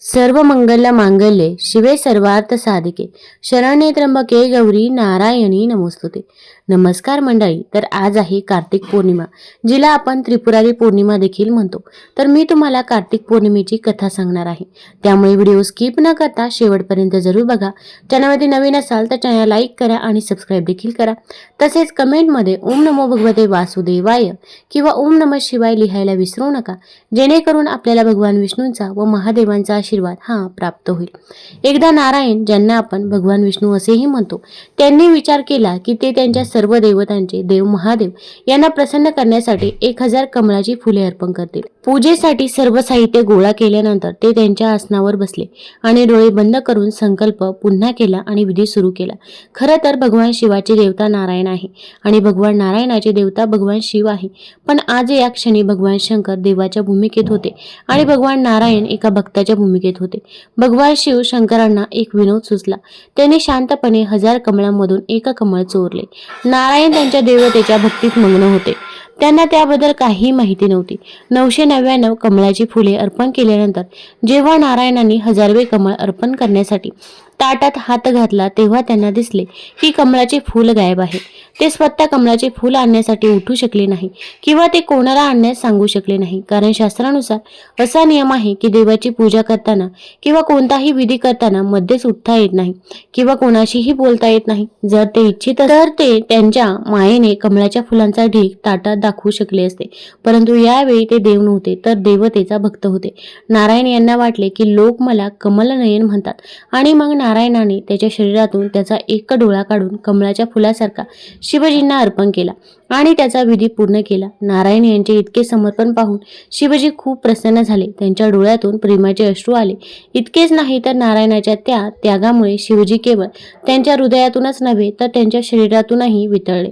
ಸರ್ವಮಂಗಲ ಮಾಂಗಲ್ಯೆ ಶಿವೇ ಸರ್ವಾರ್ಥ ಸಾಧಿಕೆ. ಶರಣ್ಯೇ ತ್ರಂಬಕೆ ಗೌರಿ ನಾರಾಯಣಿ ನಮೋಸ್ತುತೆ. नमस्कार मंडळी तर आज आहे कार्तिक पौर्णिमा जिला आपण त्रिपुरारी पौर्णिमा देखील म्हणतो. तर मी तुम्हाला कार्तिक पौर्णिमेची कथा सांगणार आहे. त्यामुळे व्हिडिओ स्किप न करता शेवटपर्यंत जरूर बघा. चॅनलमध्ये नवीन असाल तर चॅनल लाईक करा आणि सबस्क्राईब देखील करा. तसेच कमेंटमध्ये ओम नमो भगवते वासुदेवाय किंवा ओम नमः शिवाय लिहायला विसरू नका. जेणेकरून आपल्याला भगवान विष्णूंचा व महादेवांचा आशीर्वाद हा प्राप्त होईल. एकदा नारायण ज्यांना आपण भगवान विष्णू असेही म्हणतो त्यांनी विचार केला की ते त्यांच्या सर्व देवतांचे देव महादेव यांना प्रसन्न करण्यासाठी एक हजार कमळाची फुले अर्पण करतील. पूजेसाठी सर्व साहित्य गोळा केल्यानंतर ते त्यांच्या आसनावर बसले आणि डोळे बंद करून संकल्प पुन्हा केला आणि विधी सुरू केला. खरं तर भगवान शिवाची देवता नारायण आहे आणि भगवान नारायणाची देवता भगवान शिव आहे. पण आज या क्षणी भगवान शंकर देवाच्या भूमिकेत होते आणि भगवान नारायण एका भक्ताच्या भूमिकेत होते. भगवान शिव शंकरांना एक विनोद सुचला. त्यांनी शांतपणे हजार कमळांमधून एक कमळ चोरले. नारायण त्यांच्या देवतेच्या भक्तीत मग्न होते. त्यांना त्याबद्दल काही माहिती नव्हती. नऊशे नव्याण्णव कमळाची फुले अर्पण केल्यानंतर जेव्हा नारायणांनी हजारवे कमळ अर्पण करण्यासाठी ताटात हात घातला तेव्हा त्यांना दिसले की कमळाचे फूल गायब आहे. ते स्वतः कमळाचे फूल आणण्यासाठी उठू शकले नाही किंवा ते कोणाला आणण्यास सांगू शकले नाही. कारण शास्त्रानुसार असा नियम आहे की देवाची पूजा करताना किंवा कोणताही विधी करताना मध्येच उठता येत नाही किंवा कोणाशीही बोलता येत नाही. जर ते इच्छित तर ते त्यांच्या मायेने कमळाच्या फुलांचा ढीग ताटात दाखवू शकले असते. परंतु यावेळी ते देव नव्हते तर देवतेचा भक्त होते. नारायण यांना वाटले की लोक मला कमलनयन म्हणतात आणि मग नारायणाने त्याच्या शरीरातून त्याचा एक डोळा काढून कमळाच्या फुलासारखा शिवजींना अर्पण केला आणि त्याचा विधी पूर्ण केला. नारायण यांचे इतके समर्पण पाहून शिवजी खूप प्रसन्न झाले. त्यांच्या डोळ्यातून प्रेमाचे अश्रू आले. इतकेच नाही तर नारायणाच्या त्या त्यागामुळे शिवजी केवळ त्यांच्या हृदयातूनच नव्हे तर त्यांच्या शरीरातूनही वितळले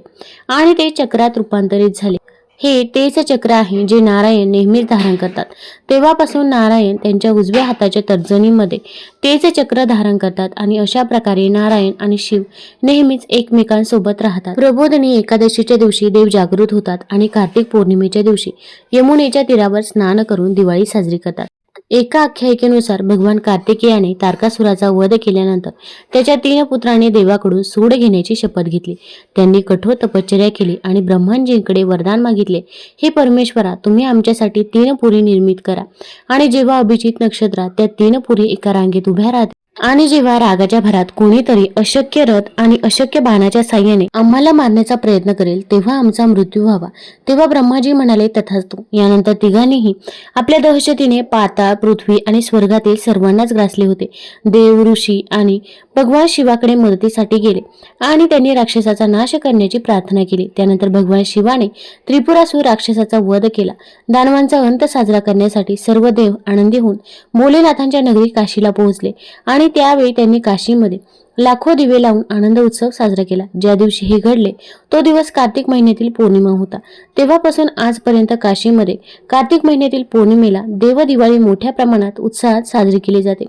आणि ते चक्रात रूपांतरित झाले. हे तेच चक्र आहे जे नारायण नेहमीच धारण करतात. तेव्हापासून नारायण त्यांच्या उजव्या हाताच्या तर्जनीमध्ये तेच चक्र धारण करतात आणि अशा प्रकारे नारायण आणि शिव नेहमीच एकमेकांसोबत राहतात. प्रबोधनी एकादशीच्या दिवशी देव जागृत होतात आणि कार्तिक पौर्णिमेच्या दिवशी यमुनेच्या तीरावर स्नान करून दिवाळी साजरी करतात. एका आख्यायिकेनुसार भगवान कार्तिकेयाने तारकासुराचा वध केल्यानंतर त्याच्या तीन पुत्रांनी देवाकडून सूड घेण्याची शपथ घेतली. त्यांनी कठोर तपश्चर्या केली आणि ब्रह्मांजींकडे वरदान मागितले. हे परमेश्वरा तुम्ही आमच्यासाठी तीन पुरी निर्मित करा. आणि जेव्हा अभिजित नक्षत्रात त्या तीन पुरी एका रांगेत उभ्या राहतील आणि जेव्हा रागाच्या भरात कोणीतरी अशक्य रथ आणि अशक्य बाणाच्या साह्याने आम्हाला मारण्याचा प्रयत्न करेल तेव्हा आमचा मृत्यू व्हावा. तेव्हा ब्रह्माजी म्हणाले तथास्तु. यानंतर तिघांनीही आपल्या दहशतीने पाताळ पृथ्वी आणि स्वर्गातील सर्वांनाच ग्रासले होते. देव ऋषी आणि भगवान शिवाकडे मदतीसाठी गेले आणि त्यांनी राक्षसाचा नाश करण्याची प्रार्थना केली. त्यानंतर भगवान शिवाने त्रिपुरासूर राक्षसाचा वध केला. दानवांचा अंत साजरा करण्यासाठी सर्व देव आनंदी होऊन भोलेनाथांच्या नगरी काशीला पोहोचले आणि त्यावेळी त्यांनी काशीमध्ये लाखो दिवे लावून आनंद उत्सव साजरा केला. ज्या दिवशी हे घडले तो दिवस कार्तिक महिन्यातील पौर्णिमा होता. तेव्हापासून आजपर्यंत काशीमध्ये कार्तिक महिन्यातील पौर्णिमेला देव दिवाळी मोठ्या प्रमाणात उत्साहात साजरी केली जाते.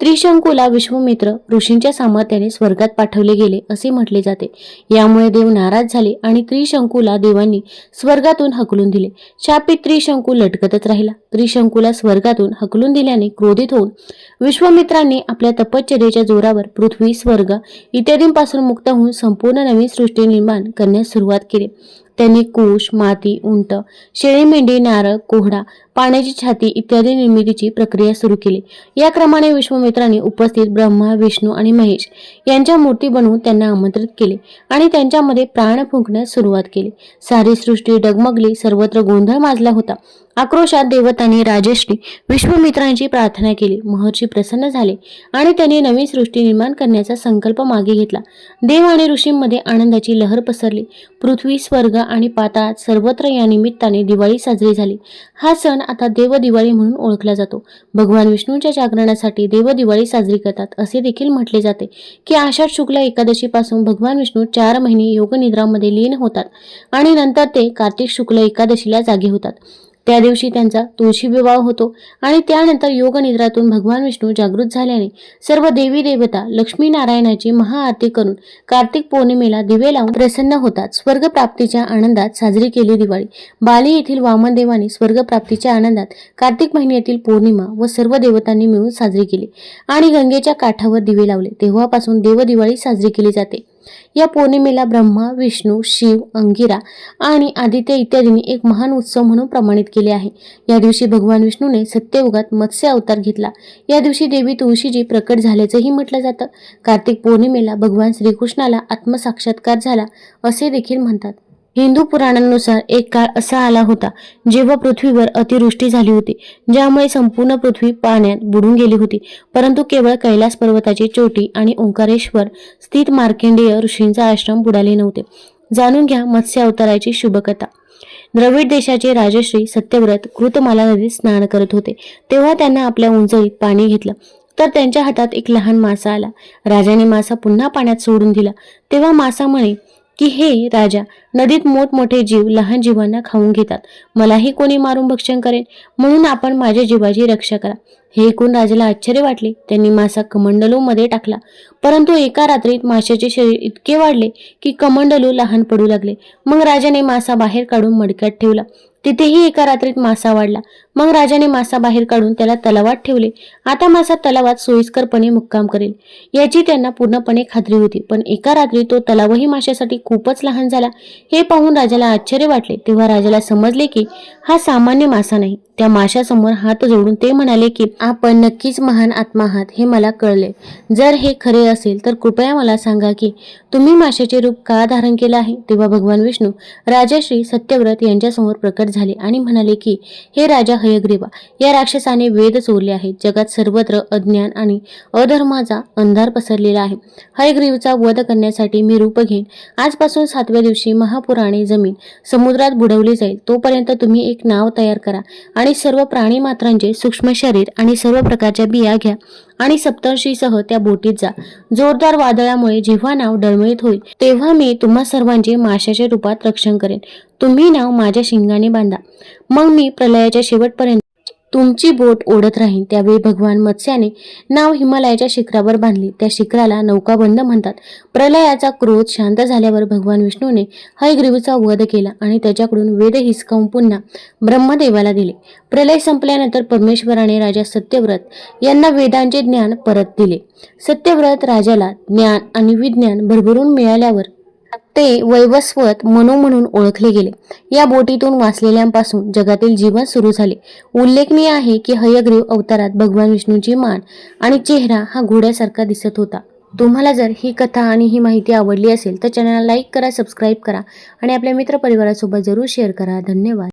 त्रिशंकूला विश्वमित्र ऋषींच्या सामर्थ्याने स्वर्गात पाठवले गेले असे म्हटले जाते. यामुळे देव नाराज झाले आणि त्रिशंकूला देवांनी स्वर्गातून हकलून दिले. शापित त्रिशंकू लटकतच राहिला. त्रिशंकूला स्वर्गातून हकलून दिल्याने क्रोधित होऊन विश्वमित्रांनी आपल्या तपश्चर्येच्या जोरावर पृथ्वी स्वर्ग इत्यादींपासून मुक्त होऊन संपूर्ण नवीन सृष्टी निर्माण करण्यास सुरुवात केली. त्यांनी कुश माती उंट शेळी मेंढी नारळ कोहडा पाण्याची छाती इत्यादी निर्मितीची प्रक्रिया सुरू केली. या क्रमाने विश्वमित्रांनी उपस्थित ब्रह्मा विष्णू आणि महेश यांच्या मूर्ती बनवून त्यांना आमंत्रित केले आणि त्यांच्यामध्ये प्राण फुंकण्यास सुरुवात केली. सारी सृष्टी डगमगली सर्वत्र गोंधळ माजला होता. आक्रोशात देवतांनी राजेश्री विश्वमित्रांची प्रार्थना केली. महर्षी प्रसन्न झाले आणि त्यांनी नवीन सृष्टी निर्माण करण्याचा संकल्प मागे घेतला. देव आणि ऋषींमध्ये आनंदाची लहर पसरली. पृथ्वी स्वर्ग आणि पाताळात सर्वत्र या निमित्ताने दिवाळी साजरी झाली. हा सण आता देव दिवाळी म्हणून ओळखला जातो. भगवान विष्णूंच्या जागरणासाठी देव दिवाळी साजरी करतात असे देखील म्हटले जाते की आषाढ शुक्ल एकादशीपासून भगवान विष्णू चार महिने योग निद्रामध्ये लीन होतात आणि नंतर ते कार्तिक शुक्ल एकादशीला जागे होतात. त्या दिवशी त्यांचा तुळशी विवाह होतो आणि त्यानंतर योगनिद्रातून भगवान विष्णू जागृत झाल्याने सर्व देवी देवता लक्ष्मी नारायणाची महाआरती करून कार्तिक पौर्णिमेला दिवे लावून प्रसन्न होतात. स्वर्गप्राप्तीच्या आनंदात साजरी केली दिवाळी. बाली येथील वामनदेवाने स्वर्गप्राप्तीच्या आनंदात कार्तिक महिन्यातील पौर्णिमा व सर्व देवतांनी मिळून साजरी केली आणि गंगेच्या काठावर दिवे लावले. तेव्हापासून देवदिवाळी साजरी केली जाते. या पौर्णिमेला ब्रह्मा विष्णू शिव अंगिरा आणि आदित्य इत्यादींनी एक महान उत्सव म्हणून प्रमाणित केले आहे. या दिवशी भगवान विष्णूने सत्ययुगात मत्स्य अवतार घेतला. या दिवशी देवी तुळशीजी प्रकट झाल्याचंही म्हटलं जातं. कार्तिक पौर्णिमेला भगवान श्रीकृष्णाला आत्मसाक्षात्कार झाला असे देखील म्हणतात. हिंदू पुराणांनुसार एक काळ असा आला होता जेव्हा पृथ्वीवर अतिवृष्टी झाली होती ज्यामुळे संपूर्ण पृथ्वी पाण्यात बुडून गेली होती. परंतु केवळ कैलास पर्वताची चोटी आणि ओंकारेश्वर स्थित मार्केंडेय ऋषींचा आश्रम बुडाले नव्हते. जाणून घ्या मत्स्य अवताराची शुभकथा. द्रविड देशाचे राजश्री सत्यव्रत कृतमाला नदीत स्नान करत होते. तेव्हा त्यांना आपल्या उंचळीत पाणी घेतलं. तर त्यांच्या हातात एक लहान मासा आला. राजाने मासा पुन्हा पाण्यात सोडून दिला. तेव्हा मासा म्हणे की हे राजा नदीत मोठमोठे जीव लहान जीवांना खाऊन घेतात. मलाही कोणी मारून भक्षण करेल म्हणून आपण माझ्या जीवाची रक्षा करा. हे ऐकून राजाला आश्चर्य वाटले. त्यांनी मासा कमंडलू मध्ये टाकला. परंतु एका रात्रीत माशाचे शरीर इतके वाढले की कमंडलू लहान पडू लागले. मग राजाने मासा बाहेर काढून मडक्यात ठेवला. तिथेही एका रात्रीत मासा वाढला. मग राजाने मासा बाहेर काढून त्याला तलावात ठेवले. आता मासा तलावात सोयीस्करपणे मुक्काम करेल. याची त्यांना पूर्णपणे खात्री होती. पण एका रात्री तो तलावही माशासाठी खूपच लहान झाला. हे पाहून राजाला आश्चर्य वाटले. तेव्हा राजाला समजले की हा सामान्य मासा नाही. त्या माशासमोर हात जोडून ते म्हणाले की आपण नक्कीच महान आत्मा आहात हे मला कळले. जर हे खरे असेल तर कृपया मला सांगा की तुम्ही माशाचे रूप का धारण केलं आहे? तेव्हा भगवान विष्णू राजाश्री सत्यव्रत यांच्यासमोर प्रकट झाले आणि म्हणाले की हे राजा हयग्रीवा या राक्षसाने वेद चोरले आहेत. जगात सर्वत्र अज्ञान आणि अधर्माचा अंधार पसरलेला आहे. हयग्रीवचा वध करण्यासाठी मी रूप घेईन. आजपासून सातव्या दिवशी महापुराणे जमीन समुद्रात बुडवली जाईल. तोपर्यंत तुम्ही एक नाव तयार करा आणि सर्व प्राणी मात्रांचे सूक्ष्म शरीर आणि सर्व प्रकारच्या बिया घ्या आणि सप्तर्षीसह त्या बोटीत जा. जोरदार वादळामुळे जेव्हा नाव डळमळीत होईल तेव्हा मी तुम्हा सर्वांचे माशाच्या रूपात रक्षण करेन. तुम्ही नाव माझ्या शिंगाने बांधा. मग मी प्रलयाच्या शेवटपर्यंत तुमची बोट ओढत राहीन. त्यावेळी भगवान मत्स्याने नाव हिमालयाच्या शिखरावर बांधली. त्या शिखराला नौकाबंद म्हणतात. प्रलयाचा क्रोध शांत झाल्यावर भगवान विष्णूने हयग्रीवचा वध केला आणि त्याच्याकडून वेद हिसकावून पुन्हा ब्रह्मदेवाला दिले. प्रलय संपल्यानंतर परमेश्वराने राजा सत्यव्रत यांना वेदांचे ज्ञान परत दिले. सत्यव्रत राजाला ज्ञान आणि विज्ञान भरभरून मिळाल्यावर ते वैवस्वत मनो म्हणून ओळखले गेले. या बोटीतून वाचलेल्यांपासून जगातील जीवन सुरू झाले. उल्लेखनीय आहे की हयग्रीव अवतारात भगवान विष्णूची मान आणि चेहरा हा घोड्यासारखा दिसत होता. तुम्हाला जर ही कथा आणि ही माहिती आवडली असेल तर चॅनलला लाईक करा सबस्क्राईब करा आणि आपल्या मित्रपरिवारासोबत जरूर शेअर करा. धन्यवाद.